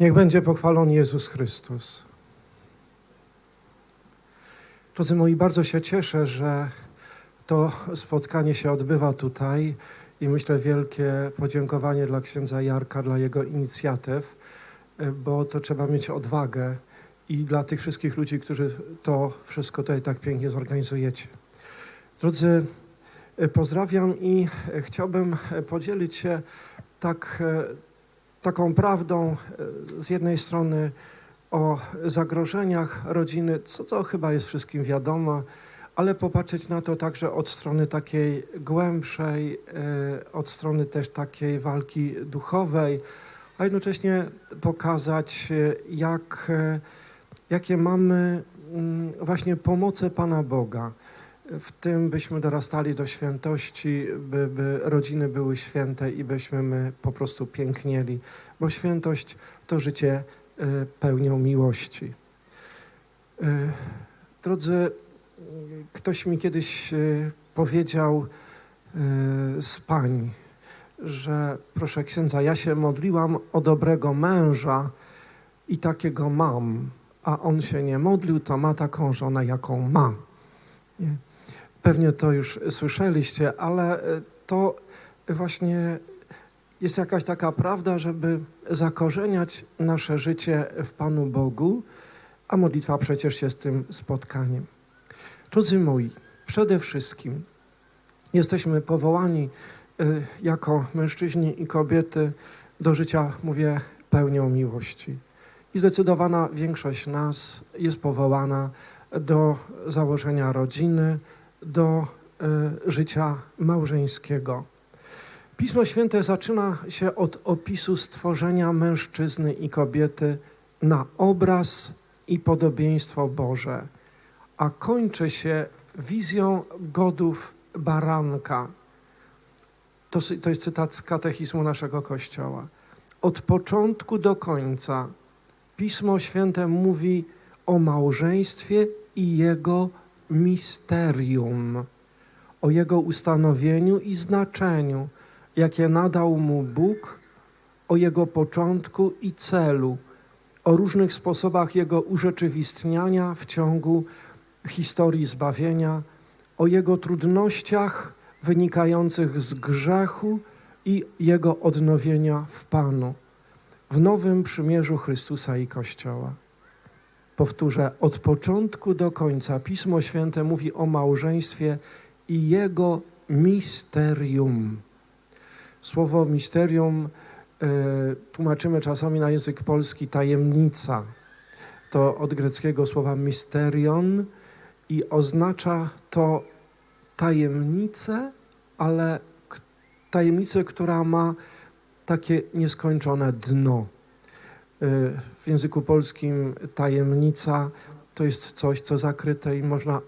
Niech będzie pochwalony Jezus Chrystus. Drodzy moi, bardzo się cieszę, że to spotkanie się odbywa tutaj i myślę wielkie podziękowanie dla księdza Jarka, dla jego inicjatyw, bo to trzeba mieć odwagę i dla tych wszystkich ludzi, którzy to wszystko tutaj tak pięknie zorganizujecie. Drodzy, pozdrawiam i chciałbym podzielić się tak, taką prawdą z jednej strony o zagrożeniach rodziny, co, co chyba jest wszystkim wiadomo, ale popatrzeć na to także od strony takiej głębszej, e, od strony też takiej walki duchowej, a jednocześnie pokazać, e, jak, e, jakie mamy mm, właśnie pomoce Pana Boga. W tym byśmy dorastali do świętości, by, by rodziny były święte i byśmy my po prostu pięknieli, bo świętość to życie y, pełnią miłości. Y, Drodzy, ktoś mi kiedyś y, powiedział z pań, że proszę księdza, ja się modliłam o dobrego męża i takiego mam, a on się nie modlił, to ma taką żonę, jaką ma. Nie? Pewnie to już słyszeliście, ale y, to właśnie jest jakaś taka prawda, żeby zakorzeniać nasze życie w Panu Bogu, a modlitwa przecież jest tym spotkaniem. Drodzy moi, przede wszystkim jesteśmy powołani y, jako mężczyźni i kobiety do życia, mówię, pełnią miłości. I zdecydowana większość nas jest powołana do założenia rodziny, do y, życia małżeńskiego. Pismo Święte zaczyna się od opisu stworzenia mężczyzny i kobiety na obraz i podobieństwo Boże, a kończy się wizją godów baranka. To, to jest cytat z katechizmu naszego Kościoła. Od początku do końca Pismo Święte mówi o małżeństwie i jego misterium, o jego ustanowieniu i znaczeniu, jakie nadał mu Bóg, o jego początku i celu, o różnych sposobach jego urzeczywistniania w ciągu historii zbawienia, o jego trudnościach wynikających z grzechu i jego odnowienia w Panu, w nowym przymierzu Chrystusa i Kościoła. Powtórzę, od początku do końca Pismo Święte mówi o małżeństwie i jego misterium. Słowo misterium e, tłumaczymy czasami na język polski tajemnica. To od greckiego słowa mysterion i oznacza to tajemnicę, ale tajemnicę, która ma takie nieskończone dno. Y, W języku polskim tajemnica to jest coś, co zakryte i można y,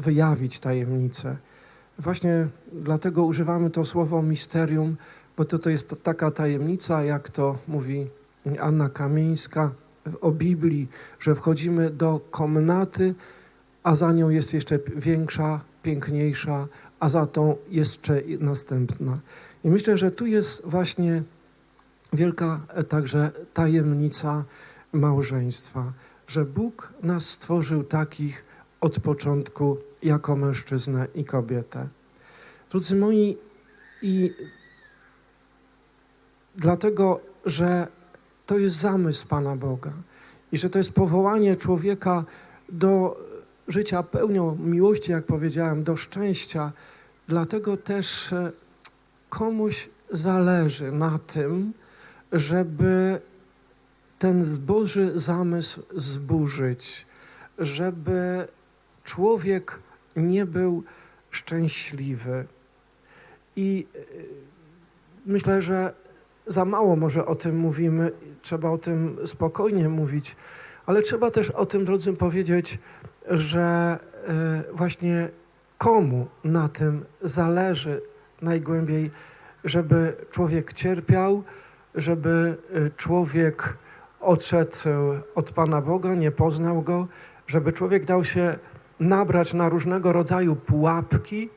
wyjawić tajemnicę. Właśnie dlatego używamy to słowo misterium, bo to, to jest taka tajemnica, jak to mówi Anna Kamieńska o Biblii, że wchodzimy do komnaty, a za nią jest jeszcze większa, piękniejsza, a za tą jeszcze następna. I myślę, że tu jest właśnie wielka e, także tajemnica małżeństwa, że Bóg nas stworzył takich od początku jako mężczyznę i kobietę. Drodzy moi, i dlatego, że to jest zamysł Pana Boga i że to jest powołanie człowieka do życia pełnią miłości, jak powiedziałem, do szczęścia, dlatego też e, komuś zależy na tym, żeby ten Boży zamysł zburzyć, żeby człowiek nie był szczęśliwy. I y, myślę, że za mało może o tym mówimy, trzeba o tym spokojnie mówić, ale trzeba też o tym, drodzy, powiedzieć, że y, właśnie komu na tym zależy najgłębiej, żeby człowiek cierpiał, żeby y, człowiek odszedł y, od Pana Boga, nie poznał Go, żeby człowiek dał się nabrać na różnego rodzaju pułapki,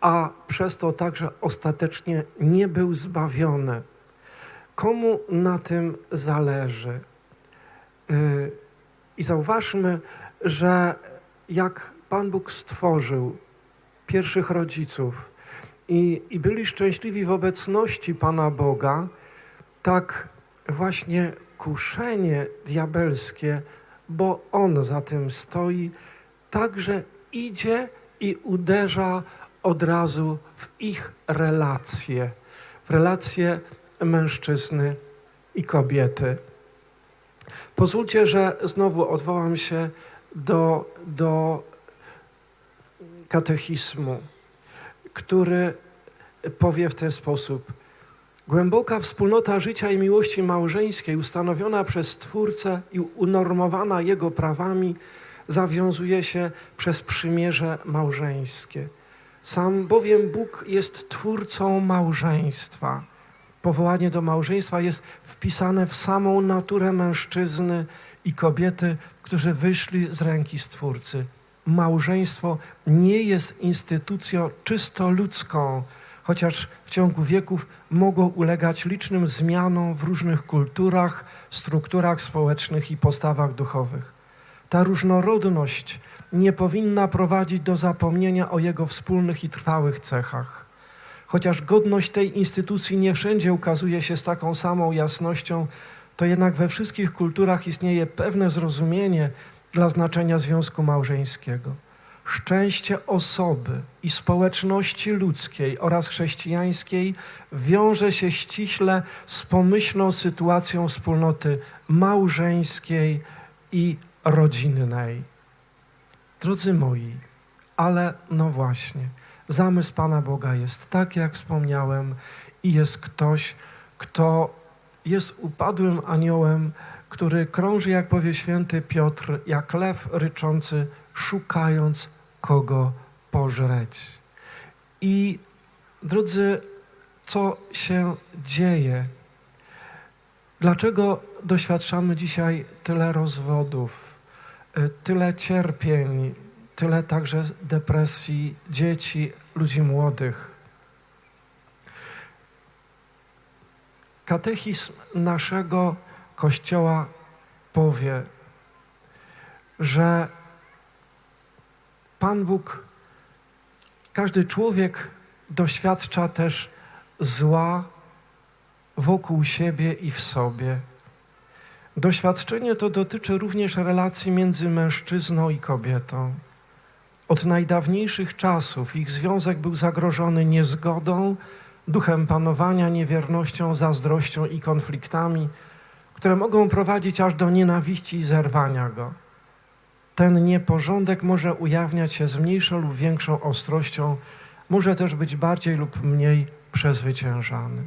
a przez to także ostatecznie nie był zbawiony. Komu na tym zależy? Y, I zauważmy, że jak Pan Bóg stworzył pierwszych rodziców i, i byli szczęśliwi w obecności Pana Boga, tak właśnie kuszenie diabelskie, bo On za tym stoi, także idzie i uderza od razu w ich relacje, w relacje mężczyzny i kobiety. Pozwólcie, że znowu odwołam się do, do katechizmu, który powie w ten sposób. Głęboka wspólnota życia i miłości małżeńskiej, ustanowiona przez Stwórcę i unormowana Jego prawami, zawiązuje się przez przymierze małżeńskie. Sam bowiem Bóg jest twórcą małżeństwa. Powołanie do małżeństwa jest wpisane w samą naturę mężczyzny i kobiety, którzy wyszli z ręki Stwórcy. Małżeństwo nie jest instytucją czysto ludzką, chociaż w ciągu wieków mogło ulegać licznym zmianom w różnych kulturach, strukturach społecznych i postawach duchowych. Ta różnorodność nie powinna prowadzić do zapomnienia o jego wspólnych i trwałych cechach. Chociaż godność tej instytucji nie wszędzie ukazuje się z taką samą jasnością, to jednak we wszystkich kulturach istnieje pewne zrozumienie dla znaczenia związku małżeńskiego. Szczęście osoby i społeczności ludzkiej oraz chrześcijańskiej wiąże się ściśle z pomyślną sytuacją wspólnoty małżeńskiej i rodzinnej. Drodzy moi, ale no właśnie, zamysł Pana Boga jest tak, jak wspomniałem, i jest ktoś, kto jest upadłym aniołem, który krąży, jak powie święty Piotr, jak lew ryczący, szukając kogo pożreć. I drodzy, co się dzieje? Dlaczego doświadczamy dzisiaj tyle rozwodów, y, tyle cierpień, tyle także depresji dzieci, ludzi młodych? Katechizm naszego Kościoła powie, że Pan Bóg, każdy człowiek doświadcza też zła wokół siebie i w sobie. Doświadczenie to dotyczy również relacji między mężczyzną i kobietą. Od najdawniejszych czasów ich związek był zagrożony niezgodą, duchem panowania, niewiernością, zazdrością i konfliktami, które mogą prowadzić aż do nienawiści i zerwania go. Ten nieporządek może ujawniać się z mniejszą lub większą ostrością, może też być bardziej lub mniej przezwyciężany.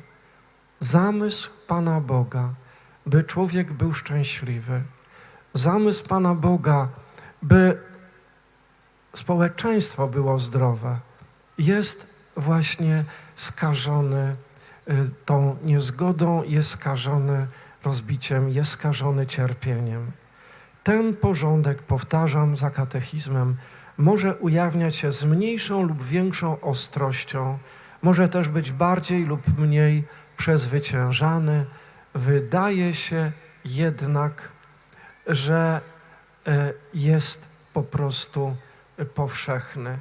Zamysł Pana Boga, by człowiek był szczęśliwy, zamysł Pana Boga, by społeczeństwo było zdrowe, jest właśnie skażony y, tą niezgodą, jest skażony rozbiciem, jest skażony cierpieniem. Ten porządek, powtarzam za katechizmem, może ujawniać się z mniejszą lub większą ostrością, może też być bardziej lub mniej przezwyciężany. Wydaje się jednak, że e, jest po prostu powszechny. E,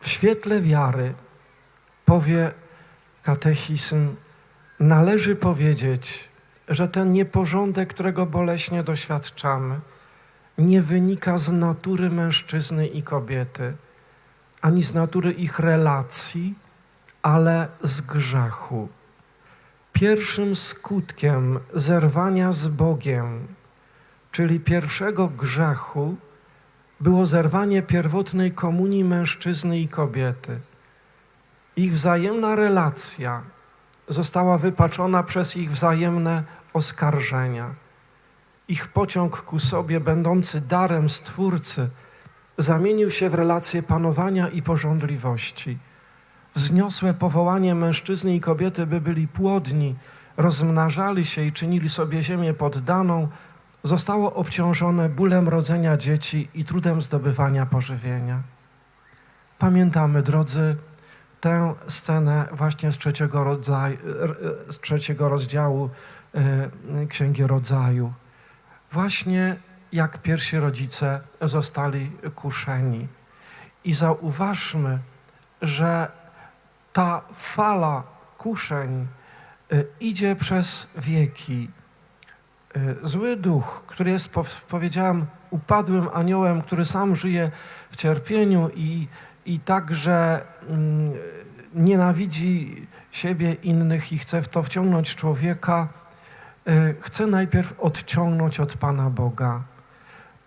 w świetle wiary powie katechizm, należy powiedzieć, że ten nieporządek, którego boleśnie doświadczamy, nie wynika z natury mężczyzny i kobiety, ani z natury ich relacji, ale z grzechu. Pierwszym skutkiem zerwania z Bogiem, czyli pierwszego grzechu, było zerwanie pierwotnej komunii mężczyzny i kobiety. Ich wzajemna relacja została wypaczona przez ich wzajemne oskarżenia. Ich pociąg ku sobie, będący darem Stwórcy, zamienił się w relację panowania i porządliwości. Wzniosłe powołanie mężczyzny i kobiety, by byli płodni, rozmnażali się i czynili sobie ziemię poddaną, zostało obciążone bólem rodzenia dzieci i trudem zdobywania pożywienia. Pamiętamy, drodzy, tę scenę właśnie z trzeciego, rodzaju, z trzeciego rozdziału e, Księgi Rodzaju. Właśnie jak pierwsi rodzice zostali kuszeni. I zauważmy, że ta fala kuszeń y, idzie przez wieki. Y, Zły duch, który jest, pow- powiedziałem, upadłym aniołem, który sam żyje w cierpieniu i, i także mm, nienawidzi siebie, innych i chce w to wciągnąć człowieka, y, chce najpierw odciągnąć od Pana Boga.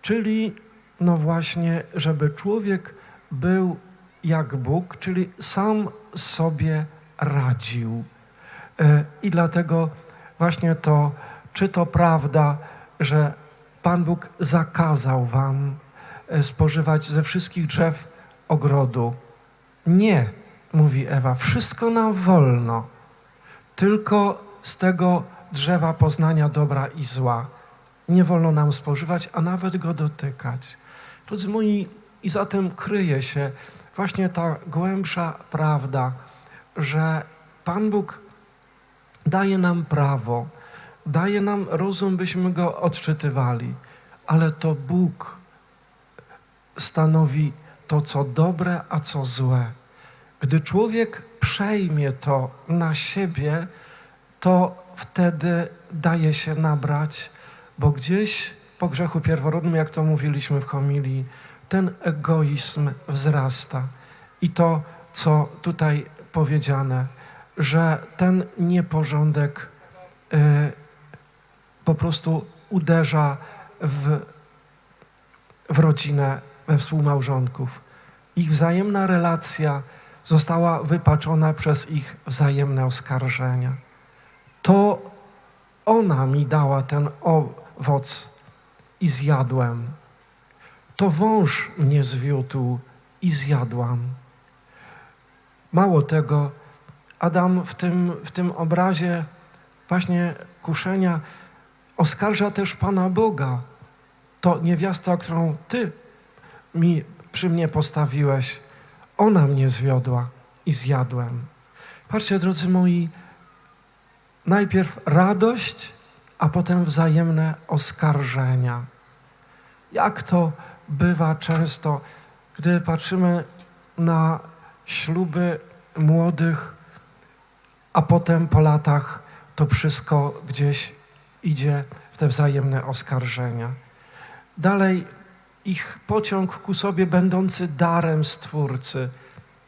Czyli, no właśnie, żeby człowiek był jak Bóg, czyli sam sobie radził. E, I dlatego właśnie to, czy to prawda, że Pan Bóg zakazał wam e, spożywać ze wszystkich drzew ogrodu? Nie, mówi Ewa, wszystko nam wolno, tylko z tego drzewa poznania dobra i zła. Nie wolno nam spożywać, a nawet go dotykać. Drodzy moi, i za tym kryje się właśnie ta głębsza prawda, że Pan Bóg daje nam prawo, daje nam rozum, byśmy go odczytywali, ale to Bóg stanowi to, co dobre, a co złe. Gdy człowiek przejmie to na siebie, to wtedy daje się nabrać, bo gdzieś po grzechu pierworodnym, jak to mówiliśmy w homilii, ten egoizm wzrasta. I to, co tutaj powiedziane, że ten nieporządek y, po prostu uderza w, w rodzinę, współmałżonków. Ich wzajemna relacja została wypaczona przez ich wzajemne oskarżenia. To ona mi dała ten owoc i zjadłem. To wąż mnie zwiódł i zjadłam. Mało tego, Adam w tym, w tym obrazie właśnie kuszenia oskarża też Pana Boga. To niewiasta, którą Ty mi przy mnie postawiłeś, ona mnie zwiodła i zjadłem. Patrzcie, drodzy moi, najpierw radość, a potem wzajemne oskarżenia. Jak to bywa często, gdy patrzymy na śluby młodych, a potem po latach to wszystko gdzieś idzie w te wzajemne oskarżenia. Dalej ich pociąg ku sobie będący darem Stwórcy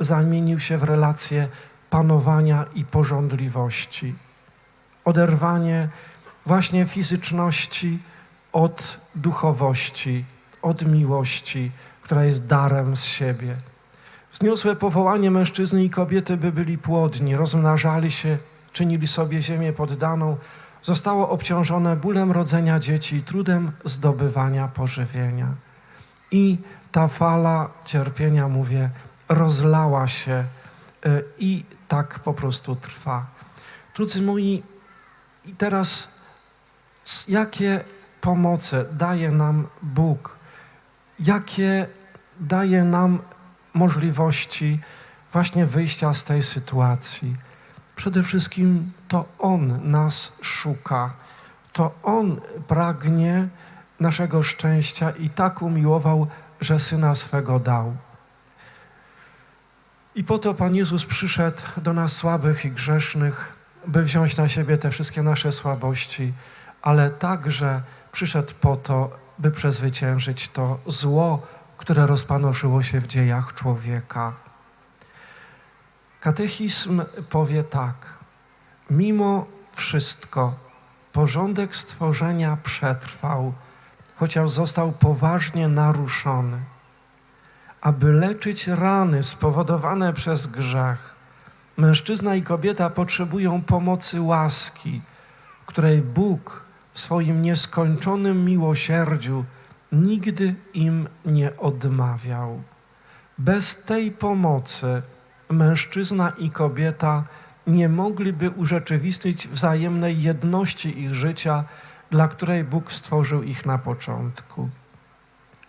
zamienił się w relację panowania i porządliwości. Oderwanie właśnie fizyczności od duchowości, od miłości, która jest darem z siebie. Wzniosłe powołanie mężczyzny i kobiety, by byli płodni, rozmnażali się, czynili sobie ziemię poddaną, zostało obciążone bólem rodzenia dzieci i trudem zdobywania pożywienia. I ta fala cierpienia, mówię, rozlała się y, i tak po prostu trwa. Drodzy moi, i teraz jakie pomoce daje nam Bóg? Jakie daje nam możliwości właśnie wyjścia z tej sytuacji? Przede wszystkim to On nas szuka, to On pragnie naszego szczęścia i tak umiłował, że Syna swego dał. I po to Pan Jezus przyszedł do nas słabych i grzesznych, by wziąć na siebie te wszystkie nasze słabości, ale także przyszedł po to, by przezwyciężyć to zło, które rozpanoszyło się w dziejach człowieka. Katechizm powie tak: Mimo wszystko porządek stworzenia przetrwał, chociaż został poważnie naruszony. Aby leczyć rany spowodowane przez grzech, mężczyzna i kobieta potrzebują pomocy łaski, której Bóg w swoim nieskończonym miłosierdziu nigdy im nie odmawiał. Bez tej pomocy mężczyzna i kobieta nie mogliby urzeczywistnić wzajemnej jedności ich życia, dla której Bóg stworzył ich na początku.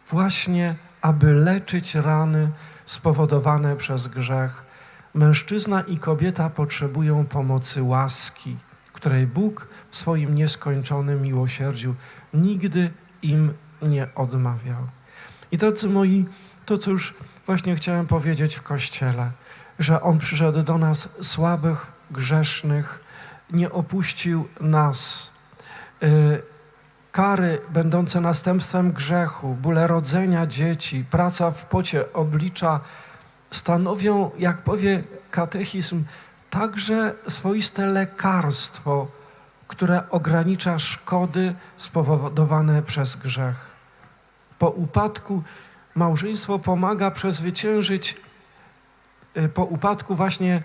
Właśnie, aby leczyć rany spowodowane przez grzech, Mężczyzna i kobieta potrzebują pomocy łaski, której Bóg w swoim nieskończonym miłosierdziu nigdy im nie odmawiał. I drodzy moi, to co już właśnie chciałem powiedzieć w Kościele, że On przyszedł do nas słabych, grzesznych, nie opuścił nas. Y, Kary będące następstwem grzechu, bóle rodzenia dzieci, praca w pocie oblicza stanowią, jak powie katechizm, także swoiste lekarstwo, które ogranicza szkody spowodowane przez grzech. Po upadku małżeństwo pomaga przezwyciężyć, y, po upadku właśnie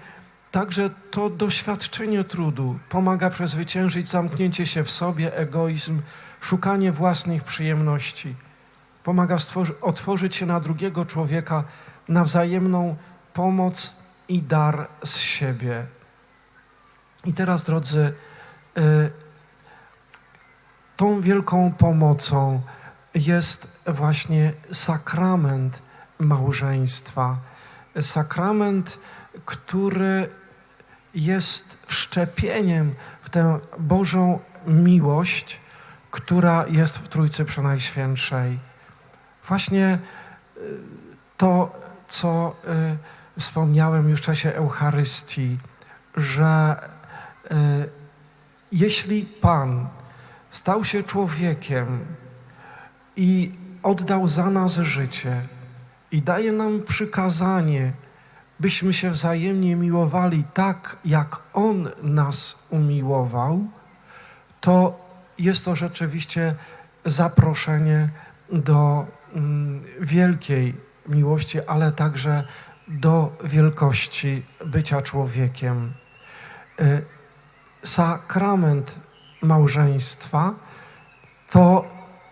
także to doświadczenie trudu pomaga przezwyciężyć zamknięcie się w sobie, egoizm, szukanie własnych przyjemności. Pomaga otworzyć się na drugiego człowieka, na wzajemną pomoc i dar z siebie. I teraz, drodzy, y, tą wielką pomocą jest właśnie sakrament małżeństwa. Sakrament, który jest wszczepieniem w tę Bożą miłość, która jest w Trójcy Przenajświętszej. Właśnie y, to, co y, wspomniałem już w czasie Eucharystii, że y, jeśli Pan stał się człowiekiem i oddał za nas życie i daje nam przykazanie, byśmy się wzajemnie miłowali tak, jak On nas umiłował, to jest to rzeczywiście zaproszenie do mm, wielkiej miłości, ale także do wielkości bycia człowiekiem. Y, Sakrament małżeństwa to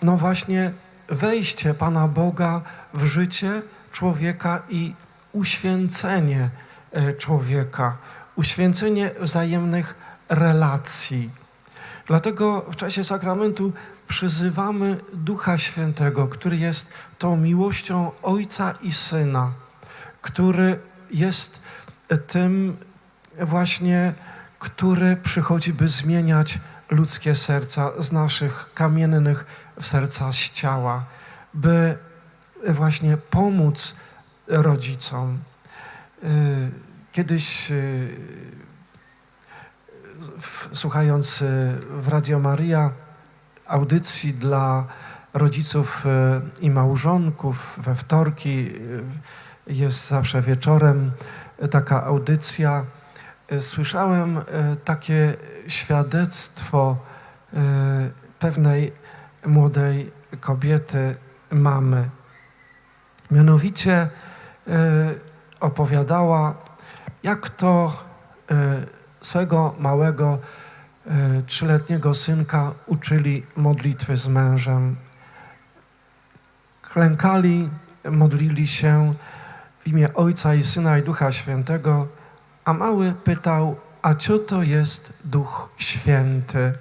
no właśnie wejście Pana Boga w życie człowieka i uświęcenie e, człowieka, uświęcenie wzajemnych relacji. Dlatego w czasie sakramentu przyzywamy Ducha Świętego, który jest tą miłością Ojca i Syna, który jest tym właśnie, który przychodzi, by zmieniać ludzkie serca z naszych kamiennych w serca z ciała, by właśnie pomóc rodzicom. Y, Kiedyś y, słuchając y, w Radio Maria audycji dla rodziców i małżonków we wtorki jest zawsze wieczorem taka audycja. Słyszałem takie świadectwo pewnej młodej kobiety, mamy. Mianowicie opowiadała, jak to y, swego małego y, trzyletniego synka uczyli modlitwy z mężem. Klękali, modlili się w imię Ojca i Syna i Ducha Świętego, a mały pytał, a co to jest Duch Święty?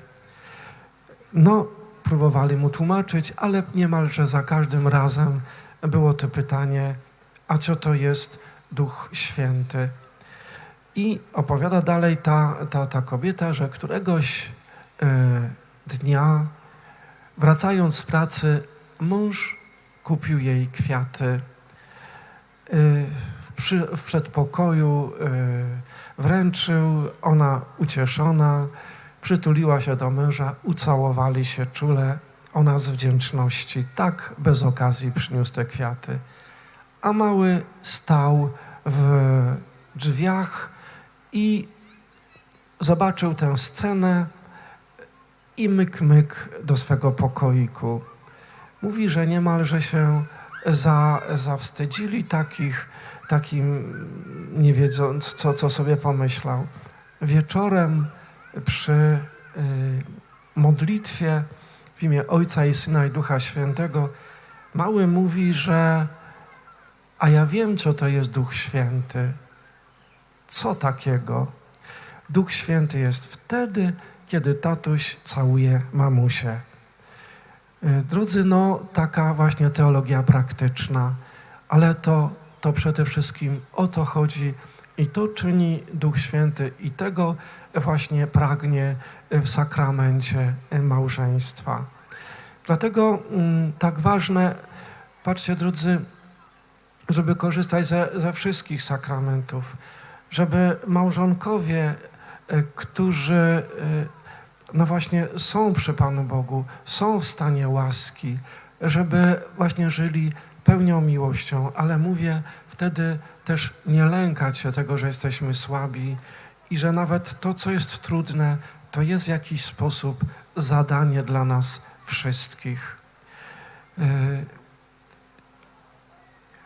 No, próbowali mu tłumaczyć, ale niemalże za każdym razem było to pytanie, a co to jest Duch Święty? I opowiada dalej ta, ta, ta kobieta, że któregoś e, dnia, wracając z pracy, mąż kupił jej kwiaty. E, w, przy, w przedpokoju e, wręczył, ona ucieszona, przytuliła się do męża, ucałowali się czule, ona z wdzięczności, tak bez okazji przyniósł te kwiaty. A mały stał w drzwiach i zobaczył tę scenę i myk, myk do swego pokoiku. Mówi, że niemalże się za, zawstydzili takich, takim nie wiedząc, co, co sobie pomyślał. Wieczorem przy y, modlitwie w imię Ojca i Syna i Ducha Świętego mały mówi, że a ja wiem, co to jest Duch Święty. Co takiego? Duch Święty jest wtedy, kiedy tatuś całuje mamusię. Y, Drodzy, no taka właśnie teologia praktyczna, ale to, to przede wszystkim o to chodzi, I to czyni Duch Święty i tego właśnie pragnie w sakramencie małżeństwa. Dlatego mm, tak ważne, patrzcie drodzy, żeby korzystać ze, ze wszystkich sakramentów, żeby małżonkowie, e, którzy e, no właśnie są przy Panu Bogu, są w stanie łaski, żeby właśnie żyli pełnią miłością, ale mówię wtedy też nie lękać się tego, że jesteśmy słabi i że nawet to, co jest trudne, to jest w jakiś sposób zadanie dla nas wszystkich.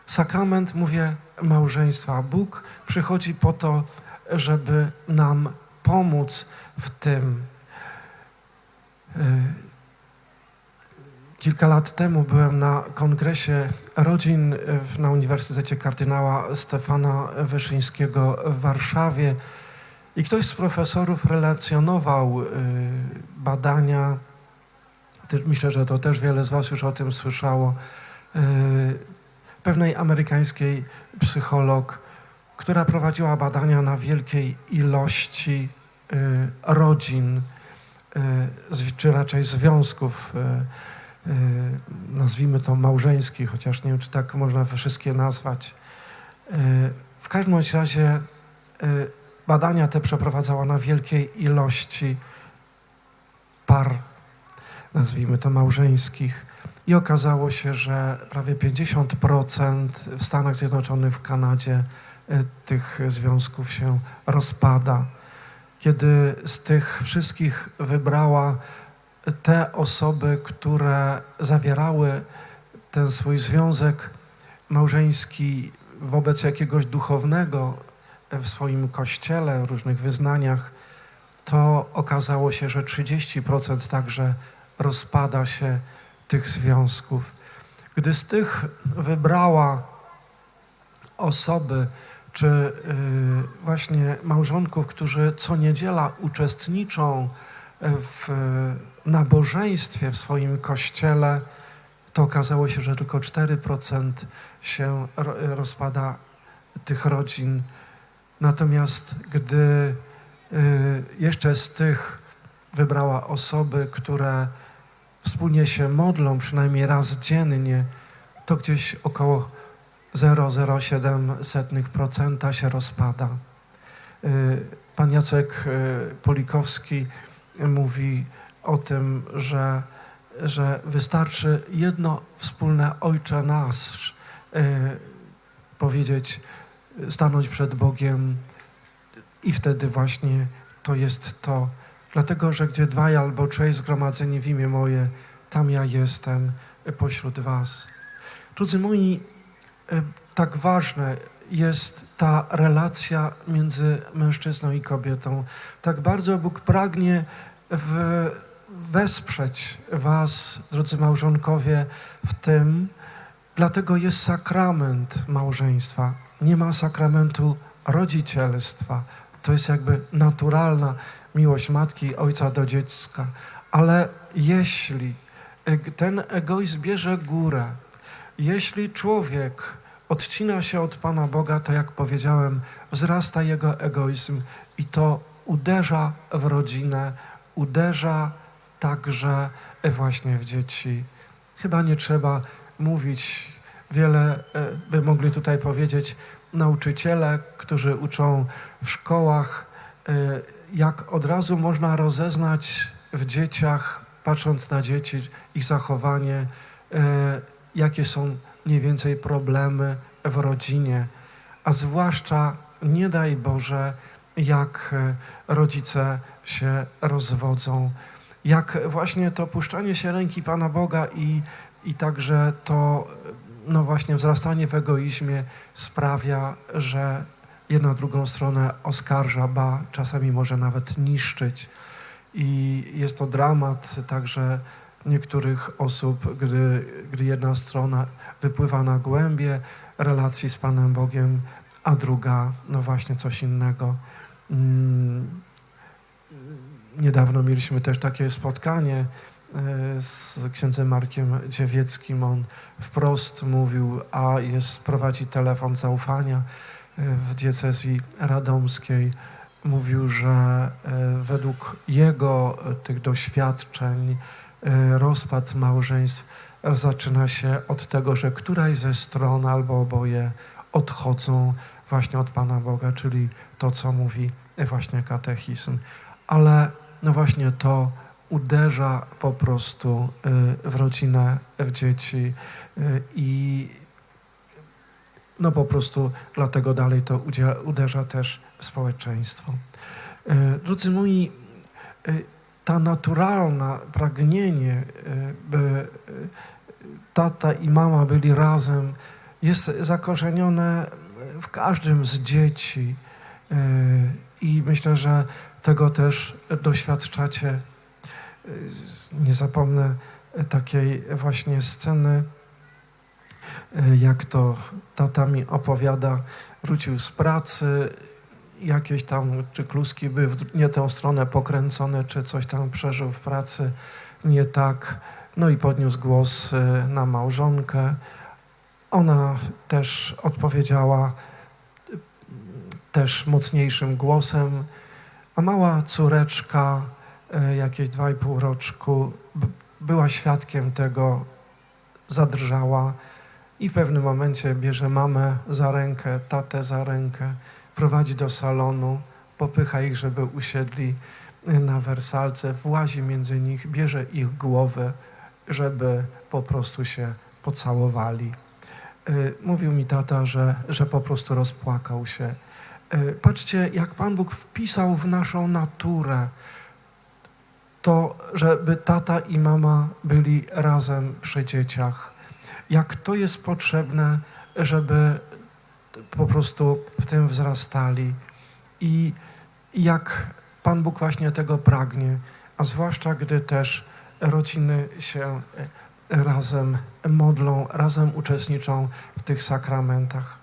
Sakrament, mówię, małżeństwa. Bóg przychodzi po to, żeby nam pomóc w tym. Yy, Kilka lat temu byłem na kongresie rodzin na Uniwersytecie Kardynała Stefana Wyszyńskiego w Warszawie i ktoś z profesorów relacjonował y, badania, myślę, że to też wiele z Was już o tym słyszało, y, pewnej amerykańskiej psycholog, która prowadziła badania na wielkiej ilości y, rodzin, y, czy raczej związków y, nazwijmy to małżeński, chociaż nie wiem, czy tak można wszystkie nazwać. W każdym razie badania te przeprowadzała na wielkiej ilości par, nazwijmy to małżeńskich. I okazało się, że prawie 50% w Stanach Zjednoczonych, w Kanadzie y, tych związków się rozpada. Kiedy z tych wszystkich wybrała te osoby, które zawierały ten swój związek małżeński wobec jakiegoś duchownego w swoim kościele, różnych wyznaniach, to okazało się, że 30% także rozpada się tych związków. Gdy z tych wybrała osoby, czy y, właśnie małżonków, którzy co niedziela uczestniczą w nabożeństwie w swoim kościele, to okazało się, że tylko 4% się ro- rozpada tych rodzin. Natomiast gdy y, jeszcze z tych wybrała osoby, które wspólnie się modlą przynajmniej raz dziennie, to gdzieś około 0,07% się rozpada. Y, Pan Jacek y, Polikowski mówi o tym, że, że wystarczy jedno wspólne Ojcze nasz y, powiedzieć, stanąć przed Bogiem i wtedy właśnie to jest to. Dlatego, że gdzie dwaj albo trzej zgromadzeni w imię moje, tam ja jestem pośród was. Drodzy moi, y, tak ważne jest ta relacja między mężczyzną i kobietą. Tak bardzo Bóg pragnie w, wesprzeć Was, drodzy małżonkowie, w tym. Dlatego jest sakrament małżeństwa. Nie ma sakramentu rodzicielstwa. To jest jakby naturalna miłość matki ojca do dziecka. Ale jeśli e, ten egoizm bierze górę, jeśli człowiek odcina się od Pana Boga, to jak powiedziałem, wzrasta jego egoizm i to uderza w rodzinę, uderza także właśnie w dzieci. Chyba nie trzeba mówić, wiele e, by mogli tutaj powiedzieć nauczyciele, którzy uczą w szkołach, e, jak od razu można rozeznać w dzieciach, patrząc na dzieci, ich zachowanie, e, jakie są mniej więcej problemy w rodzinie, a zwłaszcza, nie daj Boże, jak e, rodzice się rozwodzą, jak właśnie to puszczanie się ręki Pana Boga i, i także to, no właśnie, wzrastanie w egoizmie sprawia, że jedna drugą stronę oskarża, ba czasami może nawet niszczyć. I jest to dramat także niektórych osób, gdy, gdy jedna strona wypływa na głębie relacji z Panem Bogiem, a druga, no właśnie, coś innego. Mm, Niedawno mieliśmy też takie spotkanie e, z księdzem Markiem Dziewieckim. On wprost mówił, a jest, prowadzi telefon zaufania w diecezji radomskiej mówił, że e, według jego e, tych doświadczeń e, rozpad małżeństw zaczyna się od tego, że któraś ze stron albo oboje odchodzą właśnie od Pana Boga, czyli to, co mówi właśnie katechizm. Ale no właśnie to uderza po prostu w rodzinę, w dzieci i no po prostu dlatego dalej to uderza też społeczeństwo. Y, Drodzy moi, y, ta naturalna pragnienie, y, by tata i mama byli razem, jest zakorzenione w każdym z dzieci. I myślę, że tego też doświadczacie. Nie zapomnę takiej właśnie sceny, jak to tata mi opowiada, wrócił z pracy, jakieś tam, czy kluski były w nie tę stronę pokręcone, czy coś tam przeżył w pracy nie tak. No i podniósł głos y, na małżonkę. Ona też odpowiedziała y, też mocniejszym głosem, a mała córeczka, jakieś dwa i pół roczku, była świadkiem tego, zadrżała i w pewnym momencie bierze mamę za rękę, tatę za rękę, prowadzi do salonu, popycha ich, żeby usiedli na wersalce, włazi między nich, bierze ich głowę, żeby po prostu się pocałowali. Y, Mówił mi tata, że, że po prostu rozpłakał się. Y, Patrzcie, jak Pan Bóg wpisał w naszą naturę to, żeby tata i mama byli razem przy dzieciach. Jak to jest potrzebne, żeby po prostu w tym wzrastali. I jak Pan Bóg właśnie tego pragnie, a zwłaszcza gdy też rodziny się e, razem modlą, razem uczestniczą w tych sakramentach.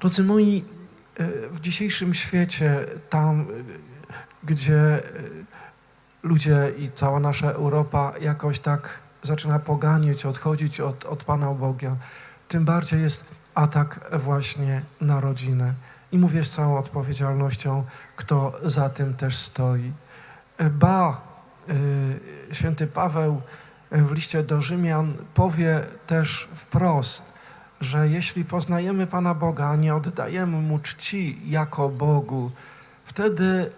Drodzy moi, e, w dzisiejszym świecie, tam, e, gdzie ludzie i cała nasza Europa jakoś tak zaczyna poganieć, odchodzić od, od Pana Boga, tym bardziej jest atak właśnie na rodzinę. I mówię z całą odpowiedzialnością, kto za tym też stoi. Ba, y, święty Paweł w liście do Rzymian powie też wprost, że jeśli poznajemy Pana Boga, a nie oddajemy Mu czci jako Bogu, wtedy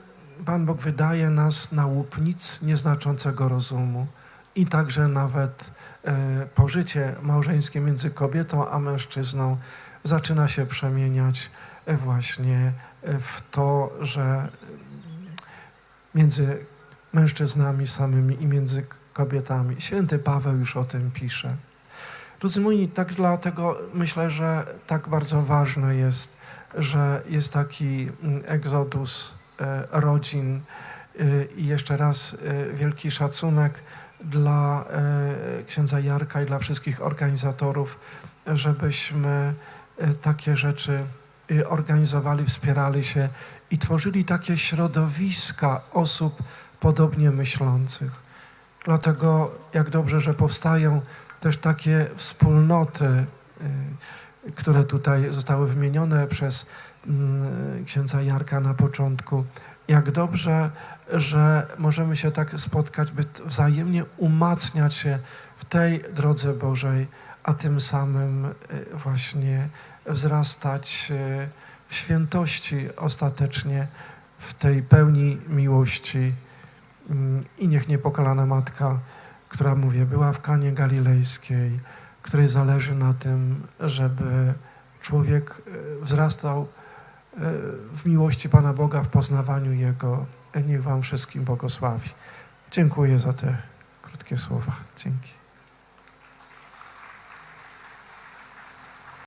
Pan Bóg wydaje nas na łup nic nieznaczącego rozumu i także nawet e, pożycie małżeńskie między kobietą a mężczyzną zaczyna się przemieniać e, właśnie e, w to, że między mężczyznami samymi i między kobietami. Święty Paweł już o tym pisze. Drodzy moi, tak dlatego myślę, że tak bardzo ważne jest, że jest taki mm, egzodus rodzin i jeszcze raz wielki szacunek dla e, księdza Jarka i dla wszystkich organizatorów, żebyśmy e, takie rzeczy e, organizowali, wspierali się i tworzyli takie środowiska osób podobnie myślących. Dlatego jak dobrze, że powstają też takie wspólnoty, które tutaj zostały wymienione przez mm, księdza Jarka na początku. Jak dobrze, że możemy się tak spotkać, by wzajemnie umacniać się w tej drodze Bożej, a tym samym y, właśnie wzrastać y, w świętości ostatecznie, w tej pełni miłości. Mm, I niech niepokalana Matka, która, mówię, była w Kanie Galilejskiej, której zależy na tym, żeby człowiek e, wzrastał w miłości Pana Boga, w poznawaniu Jego. Niech Wam wszystkim błogosławi. Dziękuję za te krótkie słowa. Dzięki.